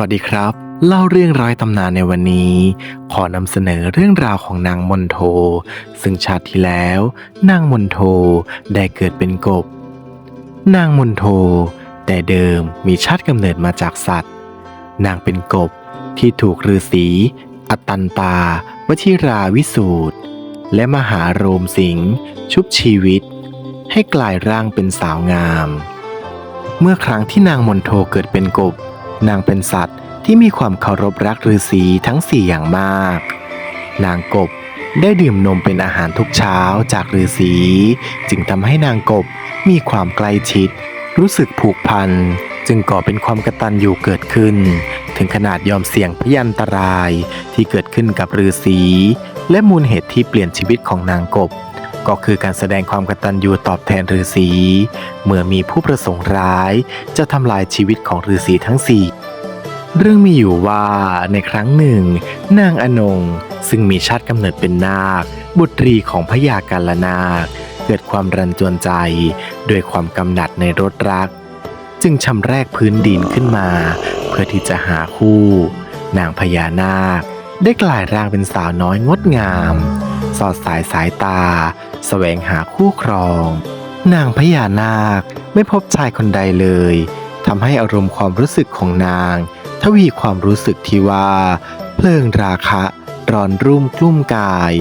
วัสดีครับ เล่าเรื่องร้อยตำนานในวันนี้ ขอนำเสนอเรื่องราวของนางมนโท ซึ่งชาติที่แล้ว นางมนโทได้เกิดเป็นกบ นางมนโท แต่เดิมมีชาติกำเนิดมาจากสัตว์ นางเป็นกบที่ถูกฤาษีอตันตาวชิราวิสูตรและมหาโรมสิงห์ชุบชีวิต ให้กลายร่างเป็นสาวงาม เมื่อครั้งที่นางมนโทเกิดเป็นกบ นางเป็นสัตว์ที่มีความเคารพรักฤาษีทั้งสี่อย่างมาก นางกบได้ดื่มนมเป็นอาหารทุกเช้าจากฤาษีจึงทำให้นางกบมีความใกล้ชิด รู้สึกผูกพัน จึงก่อเป็นความกตัญญูเกิดขึ้น ถึงขนาดยอมเสี่ยงพยันตรายที่เกิดขึ้นกับฤาษีและมูลเหตุที่เปลี่ยนชีวิตของนางกบ ก็คือการแสดงความกตัญญูตอบแทนฤาษีเมื่อมีผู้ประสงค์ร้าย จะทำลายชีวิตของฤาษีทั้งสี่เรื่องมีอยู่ว่าในครั้งหนึ่ง นางอนง ซึ่งมีชาติกำเนิดเป็นนาค บุตรีของพญากาลนาค เกิดความรันจวนใจด้วยความกำหนัดในรถรัก จึงชำแรกพื้นดินขึ้นมา เพื่อที่จะหาคู่ นางพญานาค ได้กลายร่างเป็นสาวน้อยงดงาม สอดสายสายตาแสวงหาคู่ครอง นางพญานาคไม่พบชายคนใดเลยทำให้อารมณ์ความรู้สึกของนาง ทวีความรู้สึกที่ว่า เพลิงราคะร้อนรุ่มกลุ่มกาย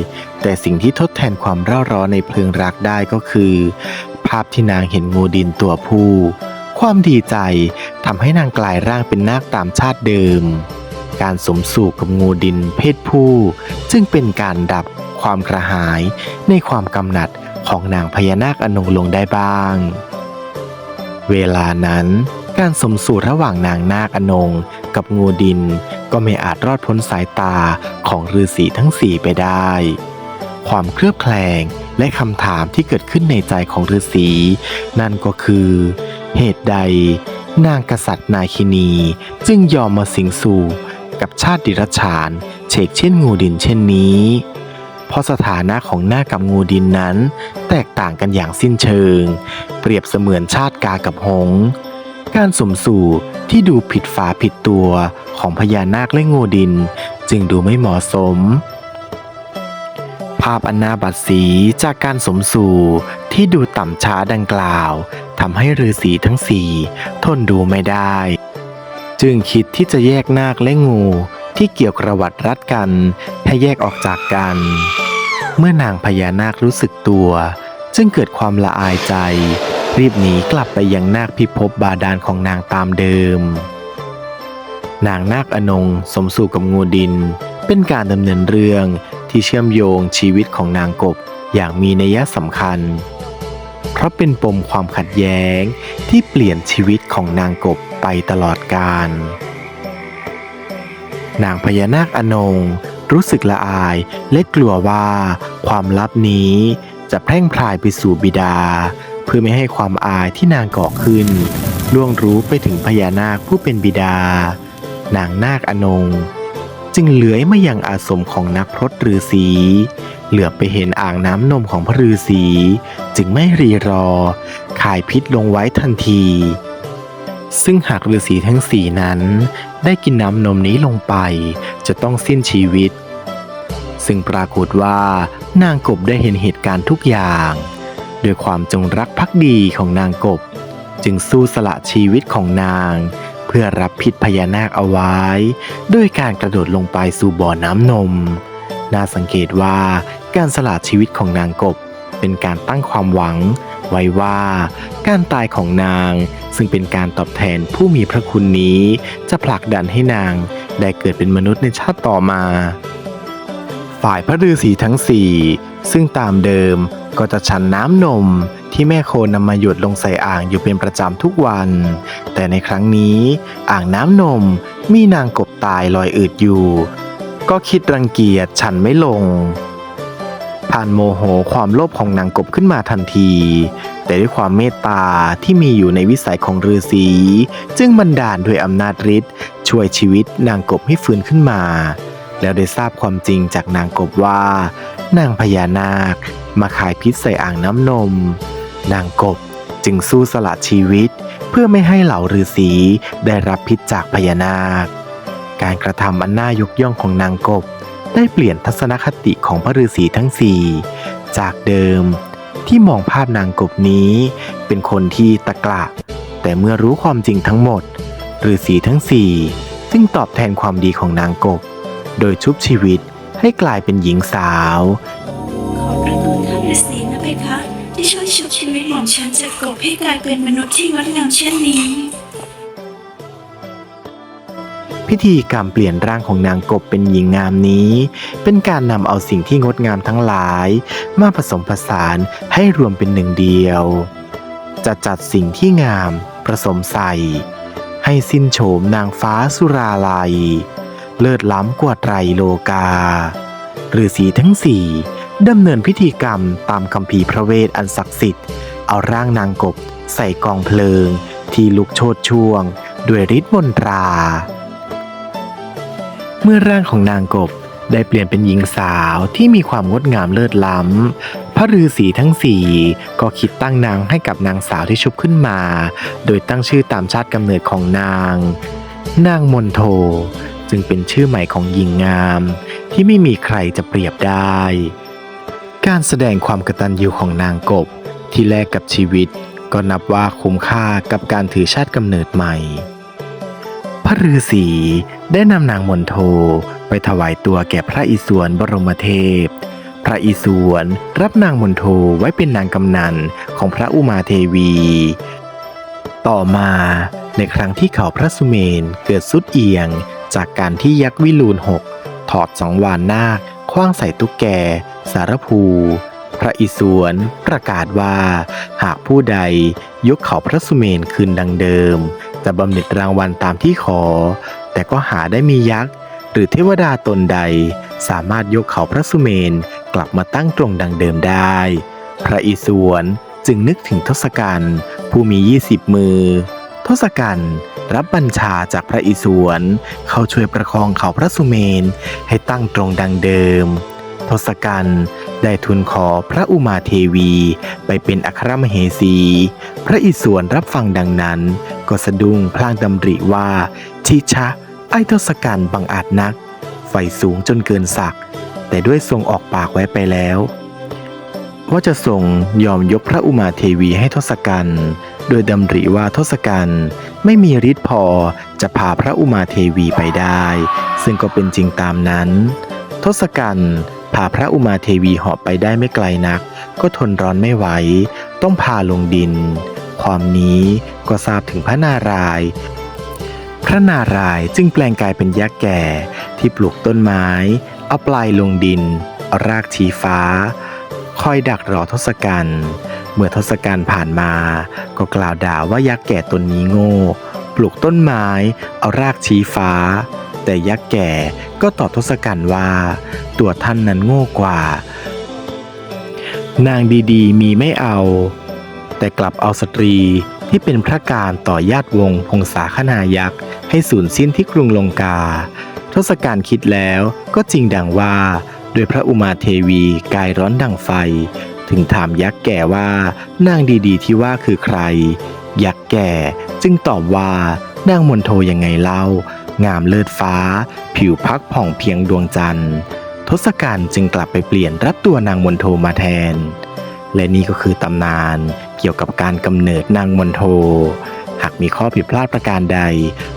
แต่สิ่งที่ทดแทนความเร่าร้อนในเพลิงรักได้ก็คือ ภาพที่นางเห็นงูดินตัวผู้ ความดีใจทำให้นางกลายร่างเป็นนาคตามชาติเดิม การสมสู่กับงูดินเพศผู้ จึงเป็นการดับ ความกระหายในความกำหนัดของนางพญานาคอนงลงได้บ้าง เวลานั้นการสมสู่ระหว่างนางนาคอนงกับงูดินก็ไม่อาจรอดพ้นสายตาของฤาษีทั้งสี่ไปได้ ความเครือบแคลงและคำถามที่เกิดขึ้นในใจของฤาษีนั่นก็คือ เหตุใด นางกษัตริย์นาคินีจึงยอมมาสิงสู่กับชาติดิรัจฉานเฉกเช่นงูดินเช่นนี้ เพราะสถานะของหน้ากับงูดินนั้น แตกต่างกันอย่างสิ้นเชิง เปรียบเสมือนชาติกากับหง การสมสู่ที่ดูผิดฝาผิดตัวของพญานาคและงูดิน จึงดูไม่เหมาะสม ภาพอนนาบัตสีจากการสมสู่ที่ดูต่ำช้าดังกล่าวทำให้ฤาษีทั้งสี่ทนดูไม่ได้ จึงคิดที่จะแยกนาคและงูที่เกี่ยวกระวัดรัดกัน ให้แยกออกจากกัน เมื่อนางพญานาครู้สึกตัว จึงเกิดความละอายใจ รีบหนีกลับไปยังนาคพิภพบาดาลของนางตามเดิม นางนาคอนงสมสู่กับงูดิน เป็นการดำเนินเรื่องที่เชื่อมโยงชีวิตของนางกบอย่างมีนัยสำคัญ เพราะเป็นปมความขัดแย้งที่เปลี่ยนชีวิตของนางกบไปตลอดกาลนางพญานาคอนง รู้สึกละอายและกลัวว่าความลับนี้จะแพร่งพรายไปสู่บิดา เพื่อไม่ให้ความอายที่นางก่อขึ้นล่วงรู้ไปถึงพญานาคผู้เป็นบิดา นางนาคอนง จึงเลื้อยมายังอาสมของนักพรตฤาษีเหลือบไปเห็นอ่างน้ำนมของพระฤาษีจึงไม่รีรอ ขายพิษลงไว้ทันที ซึ่งหากฤาษีทั้งสี่นั้น ได้กินน้ำนมนี้ลงไป จะต้องสิ้นชีวิต ซึ่งปรากฏว่านางกบได้เห็นเหตุการณ์ทุกอย่างด้วยความจงรักภักดีของนางกบ จึงสู้สละชีวิตของนาง เพื่อรับพิษพญานาคเอาไว้ ด้วยการกระโดดลงไปสู่บ่อน้ำนม น่าสังเกตว่าการสละชีวิตของนางกบ เป็นการตั้งความหวัง ไว้ว่าการตายของนางซึ่งเป็นการตอบแทนผู้มีพระคุณนี้ จะผลักดันให้นางได้เกิดเป็นมนุษย์ในชาติต่อมา ฝ่ายพระฤาษีทั้งสี่ซึ่งตามเดิมก็จะฉันน้ำนมที่แม่โคนำมาหยดลงใส่อ่างอยู่เป็นประจำทุกวัน แต่ในครั้งนี้อ่างน้ำนมมีนางกบตายลอยอืดอยู่ ก็คิดรังเกียจฉันไม่ลงผ่านโมโหความโลภของนางกบขึ้นมาทันที แต่ด้วยความเมตตาที่มีอยู่ในวิสัยของฤาษีจึงบันดาลด้วยอำนาจฤทธิ์ช่วยชีวิตนางกบให้ฟื้นขึ้นมา แล้วได้ทราบความจริงจากนางกบว่า นางพญานาคมาขายพิษใส่อ่างน้ำนม นางกบจึงสู้สละชีวิต เพื่อไม่ให้เหล่าฤาษีได้รับพิษจากพญานาค การกระทำอันน่ายกย่องของนางกบ ได้เปลี่ยนทัศนคติของพระฤาษีทั้งสี่จากเดิม ที่มองภาพนางกบนี้ เป็นคนที่ตะกละแต่เมื่อรู้ความจริงทั้งหมดฤาษีทั้งสี่จึงตอบแทนความดีของนางกบ โดยชุบชีวิตให้กลายเป็นหญิงสาว ขอบพระคุณท่านฤาษีนะเพคะ ที่ช่วยชุบชีวิตของฉันจากกบให้กลายเป็นมนุษย์ที่งดงามเช่นนี้ พิธีกรรมเปลี่ยนร่างของนางกบเป็นหญิงงามนี้ เป็นการนำเอาสิ่งที่งดงามทั้งหลาย มาผสมผสานให้รวมเป็นหนึ่งเดียว จะจัดสิ่งที่งามผสมใส่ ให้สิ้นโฉมนางฟ้าสุราลัย เลิศล้ำกว่าไตรโลกาฤาษีทั้งสี่ดำเนินพิธีกรรมตามคำพีร์พระเวทอันศักดิ์สิทธิ์ เอาร่างนางกบใส่กองเพลิง ที่ลุกโชดช่วง ด้วยฤทธิ์มนตรา เมื่อร่างของนางกบได้เปลี่ยนเป็นหญิงสาวที่มีความงดงามเลิศล้ำ พระฤาษีทั้งสี่ก็คิดตั้งนางให้กับนางสาวที่ชุบขึ้นมา โดยตั้งชื่อตามชาติกำเนิดของนาง นางมนโท จึงเป็นชื่อใหม่ของหญิงงามที่ไม่มีใครจะเปรียบได้ การแสดงความกตัญญูของนางกบที่แลกกับชีวิต ก็นับว่าคุ้มค่ากับการถือชาติกำเนิดใหม่ พระฤาษีได้นำนางมนโทไปถวายตัวแก่พระอิศวรบรมเทพ พระอิศวรรับนางมนโทไว้เป็นนางกำนันของพระอุมาเทวี ต่อมาในครั้งที่เขาพระสุเมนเกิดสุดเอียง จากการที่ยักษ์วิลูลหกถอดสองวานนาคคว้างใส่ตุ๊กแก สารภู พระอิศวรประกาศว่า หากผู้ใดยกเขาพระสุเมนคืนดังเดิม จะบำเหน็จรางวัลตามที่ขอ แต่ก็หาได้มียักษ์ หรือเทวดาตนใด สามารถยกเขาพระสุเมนกลับมาตั้งตรงดังเดิมได้ พระอิศวรจึงนึกถึงทศกัณฐ์ผู้มี 20 มือ ทศกัณฐ์ รับบัญชาจากพระอิศวรเข้าช่วยประคองเขาพระสุเมนให้ตั้งตรงดังเดิม ทศกัณฐ์ได้ทูลขอพระอุมาเทวีไปเป็นอัครมเหสี พระอิศวรรับฟังดังนั้น ก็สะดุ้งพลางดำริว่า ชิชะ ไอ้ทศกัณฐ์บังอาจนัก ไฟสูงจนเกินศักแต่ด้วยทรงออกปากไว้ไปแล้ว ว่าจะทรงยอมยกพระอุมาเทวีให้ทศกัณฐ์ โดยดำริว่าทศกัณฐ์ไม่มีฤทธิ์พอจะพาพระอุมาเทวีไปได้ ซึ่งก็เป็นจริงตามนั้น ทศกัณฐ์พาพระอุมาเทวีเหาะไปได้ไม่ไกลนัก ก็ทนร้อนไม่ไหว ต้องพาลงดิน ความนี้ก็ทราบถึงพระนารายณ์พระนารายณ์จึงแปลงกายเป็นยักษ์แก่ที่ปลูกต้นไม้ เอาปลายลงดินเอารากชี้ฟ้า คอยดักรอทศกัณฐ์ เมื่อทศกัณฐ์ผ่านมา ก็กล่าวด่าว่ายักษ์แก่ตนนี้โง่ ปลูกต้นไม้ เอารากชี้ฟ้า แต่ยักษ์แก่ก็ตอบทศกัณฐ์ว่า ตัวท่านนั้นโง่กว่า นางดีๆ มีไม่เอา แต่กลับเอาสตรีที่เป็นพระการต่อญาติวงพงศาคณายักษ์ ให้สูญสิ้นที่กรุงลงกา ทศกัณฐ์คิดแล้วก็จริงดังว่าด้วยพระอุมาเทวีกายร้อนดังไฟ ถึงถามยักษ์แก่ว่านางดีๆที่ว่าคือใคร ยักษ์แก่จึงตอบว่านางมนโทยังไงเล่า งามเลิศฟ้า ผิวพักผ่องเพียงดวงจันทร์ ทศกัณฐ์จึงกลับไปเปลี่ยนรับตัวนางมนโทมาแทน และนี่ก็คือตำนานเกี่ยวกับการกำเนิดนางมนโท หากมีข้อผิดพลาดประการใด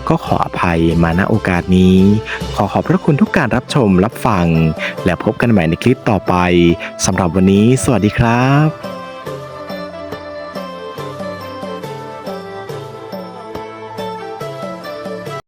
ก็ขออภัยมาณโอกาสนี้ ขอขอบพระคุณทุกการรับชมรับฟัง และพบกันใหม่ในคลิปต่อไปสำหรับวันนี้ สวัสดีครับ